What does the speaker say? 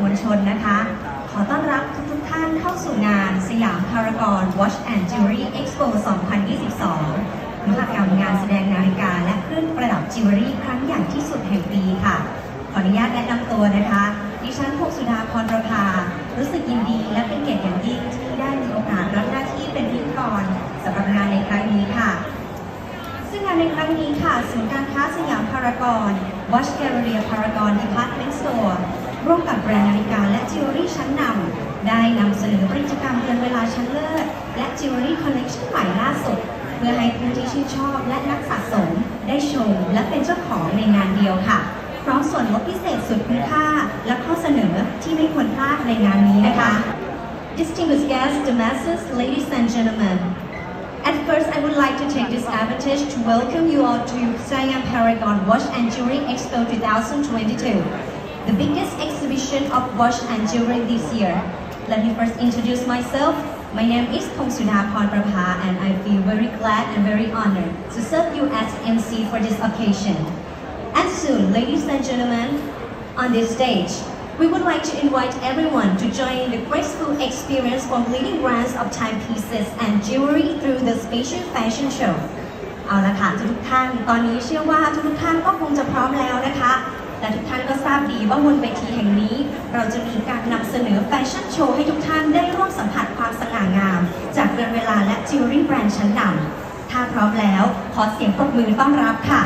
มวลชนนะคะ ขอต้อนรับทุกๆท่านเข้าสู่งานสยามพารากอน Watch and Jewelry Expo 2022มหกรรมงานแสดงนาฬิกาและเครื่องประดับจิวเวลรี่ครั้งใหญ่ที่สุดแห่งปีค่ะ ขออนุญาตแนะนำตัวนะคะ ดิฉันพงสุดาพรประภา รู้สึกยินดีและเป็นเกียรติอย่างยิ่งที่ได้มีโอกาสรับหน้าที่เป็นพิธีกรสำหรับงานในครั้งนี้ค่ะซึ่งงานในครั้งนี้ค่ะศูนย์การค้าสยามพารากอน Watch Galleria Paragon Department ร่วมกับแบรนด์นาฬิกาและจิวเวลรี่ชั้นนำได้นำเสนอผลิตภัณฑ์เดือนเวลาชั้นเลิศและจิวเวลรี่คอลเลกชันใหม่ล่าสุด เพื่อให้ผู้ที่ชื่นชอบและนักสะสม ได้ชมและเป็นเจ้าของในงานเดียวค่ะ พร้อมส่วนลดพิเศษสุดคุ้มค่า และข้อเสนอที่ไม่ควรพลาดในงานนี้นะคะ Distinguished guests, the masses, ladies and gentlemen, At first, I would like to take this advantage to welcome you all to Siam Paragon Watch and Jewelry Expo 2022, the biggest exhibition of watch and jewelry this year. Let me first introduce myself. My name is Pongsuda Prabha and I feel very glad and very honored to serve you as MC for this occasion. And soon, ladies and gentlemen, on this stage, we would like to invite everyone to join the graceful experience from leading brands of timepieces and jewelry through the special fashion show. เอาละค่ะทุกท่าน ตอนนี้เชื่อว่าทุกท่านก็คงจะพร้อมแล้วนะคะ และทุกท่านก็ทราบดีว่าบนเวทีแห่งนี้ เราจะมีการนำเสนอแฟชั่นโชว์ให้ทุกท่านได้ร่วมสัมผัสความสง่างาม จากเรือนเวลาและจิวเวลรี่แบรนด์ชั้นนำถ้าพร้อมแล้ว ขอเสียงปรบมือต้อนรับค่ะ